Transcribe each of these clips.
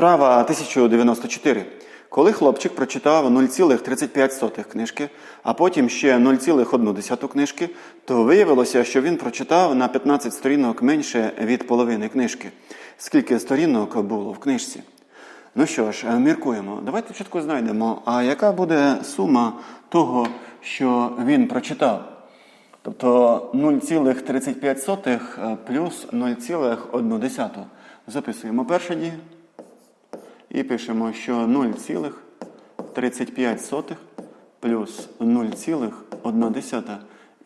Вправа 1094. Коли хлопчик прочитав 0,35 книжки, а потім ще 0,1 книжки, то виявилося, що він прочитав на 15 сторінок менше від половини книжки. Скільки сторінок було в книжці? Ну що ж, е, міркуємо. Давайте чітко знайдемо, а яка буде сума того, що він прочитав? Тобто 0,35 плюс 0,1. Записуємо перше дію. І пишемо, що 0,35 плюс 0,1.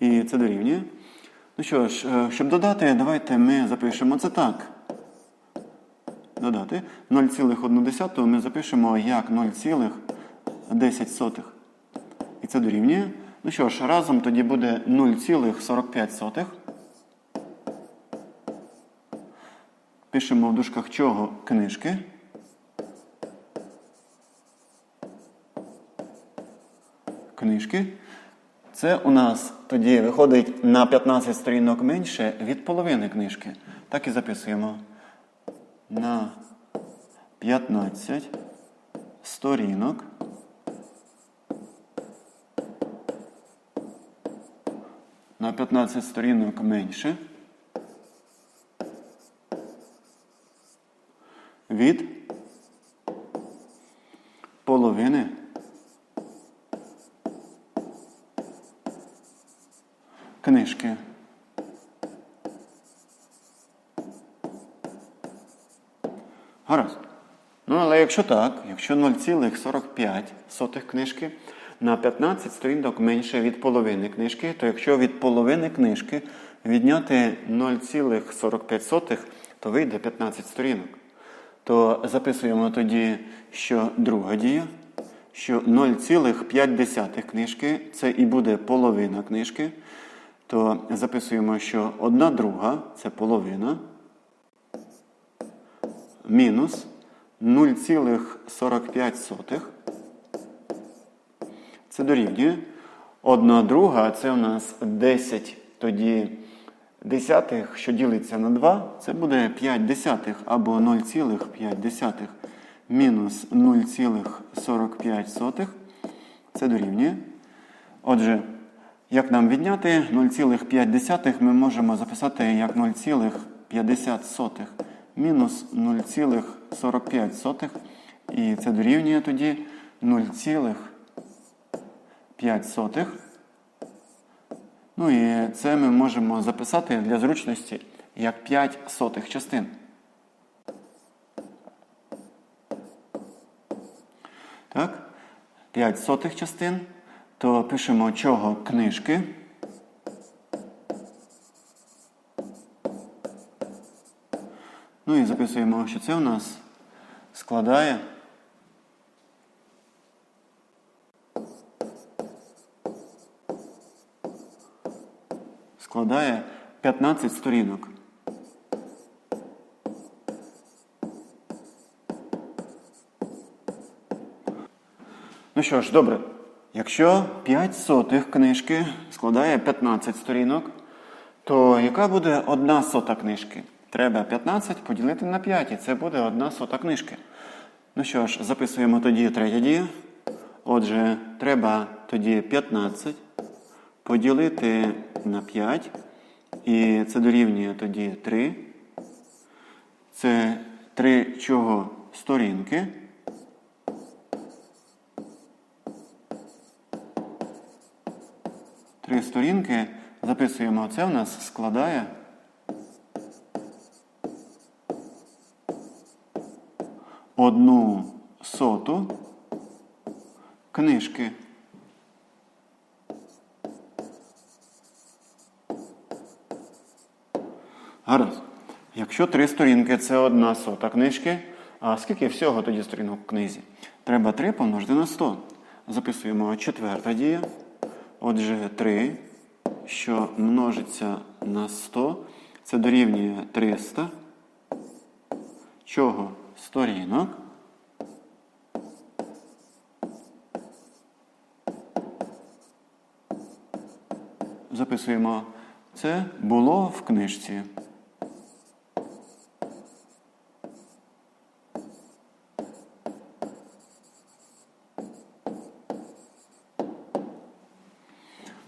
І це дорівнює. Ну що ж, е, щоб додати, давайте ми запишемо це так. Додати 0,1 ми запишемо як 0,10. І це дорівнює. Ну що ж, разом тоді буде 0,45. Пишемо в дужках чого книжки. Книжки. Це у нас тоді виходить на 15 сторінок менше від половини книжки. Так і записуємо. На 15 сторінок. На 15 сторінок менше. Від половини книжки. Гаразд. Ну, але якщо так, якщо 0,45 книжки на 15 сторінок менше від половини книжки, то якщо від половини книжки відняти 0,45, то вийде 15 сторінок. То записуємо тоді, що друга дія, що 0,5 книжки це і буде половина книжки, то записуємо, що одна друга це половина мінус 0,45. Це дорівнює. Одна друга це у нас 10 тоді десятих, що ділиться на 2, це буде 5 десятих або 0,5 мінус 0,45. Це дорівнює. Отже, як нам відняти 0,5 ми можемо записати як 0,50 мінус 0,45. І це дорівнює тоді 0,5. Ну і це ми можемо записати для зручності як 5 сотих частин. Так, 5 сотих частин. То пишемо чого книжки. Ну і записуємо, що це у нас складає. Складає 15 сторінок. Ну що ж, добре. Якщо 5 сотих книжки складає 15 сторінок, то яка буде одна сота книжки? Треба 15 поділити на 5, і це буде одна сота книжки. Ну що ж, записуємо тоді третя дія. Отже, треба тоді 15 поділити на 5. І це дорівнює тоді 3. Це 3 чого сторінки. Три сторінки записуємо. Це у нас складає. Одну соту книжки. Гаразд. Якщо три сторінки це одна сота книжки, а скільки всього тоді сторінок в книзі? Треба 3 помножити на 100. Записуємо четверта дія. Отже, 3, що множиться на 100, це дорівнює 300. Чого? Сторінок. Записуємо. Це було в книжці.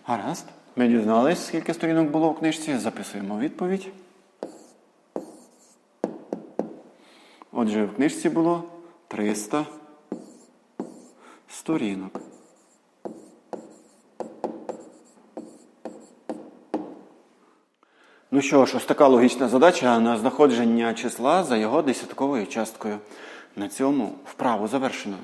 Гаразд. Ми дізнались, скільки сторінок було в книжці. Записуємо відповідь. Отже, в книжці було 300 сторінок. Ну що ж, ось така логічна задача на знаходження числа за його десятковою часткою. На цьому вправу завершено.